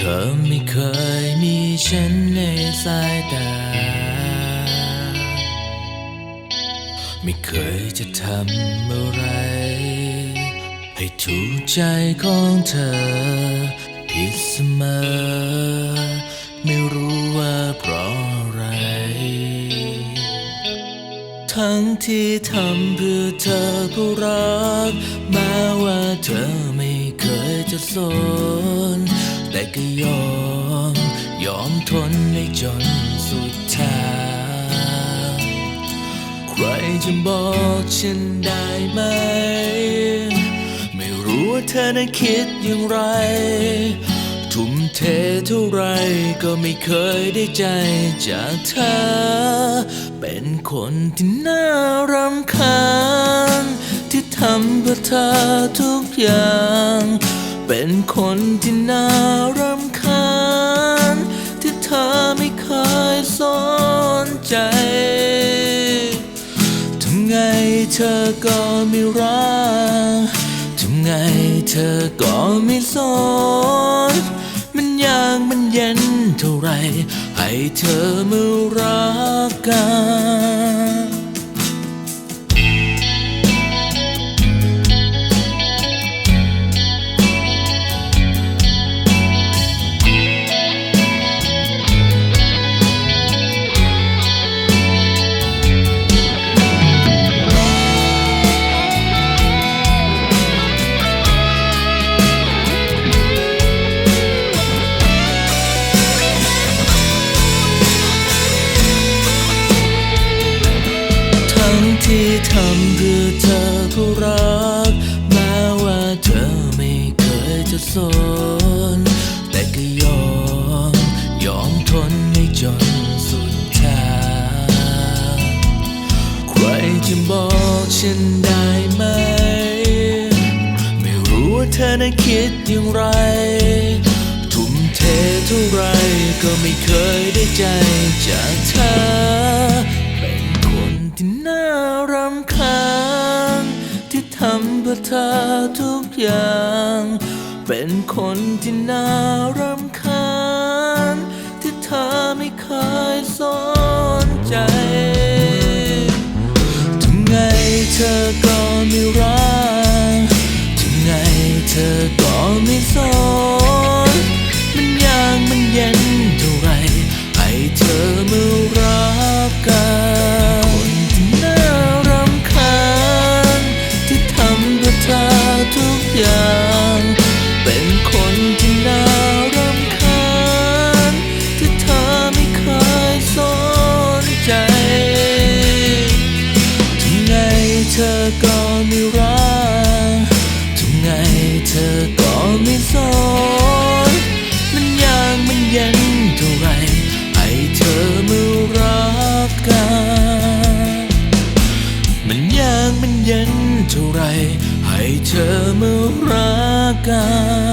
ธอไม่เคยมีฉันในสายตา ไม่เคยจะทำอะไร ให้ถูกใจของเธอ ผิดเสมอ ไม่รู้ว่าเพราะอะไร ทั้งที่ทำเพื่อเธอก็รักแม้ว่าเธอไม่เคยจะสน แต่ก็ยอม ยอมทนในจนสุดทางใครจะบอกฉันได้ไหม ไม่รู้ว่าเธอนั้นคิดอย่างไร ทุ่มเทเท่าไรก็ไม่เคยได้ใจจากเธอ เป็นคนที่น่ารำคาญที่ทำเพื่อเธอทุกอย่าง เป็นคนที่น่ารำคาญที่เธอไม่เคยสนใจทำไงเธอก็ไม่รักทำไงเธอก็ไม่สนมันยากมันเย็นเท่าไรให้เธอมารักกัน น แต่ก็ยอม ยอมทนให้จนสุดทางใครจะบอกฉันได้ไหม ไม่รู้ว่าเธอนั้นคิดอย่างไร ทุ่มเทเท่าไรก็ไม่เคยได้ใจจากเธอ เป็นคนที่น่ารำคาญที่ทำเพื่อเธอทุกอย่าง เป็นคนที่น่ารำคาญที่เธอไม่เคยสนใจทำไงเธอก็ไม่รัก gone.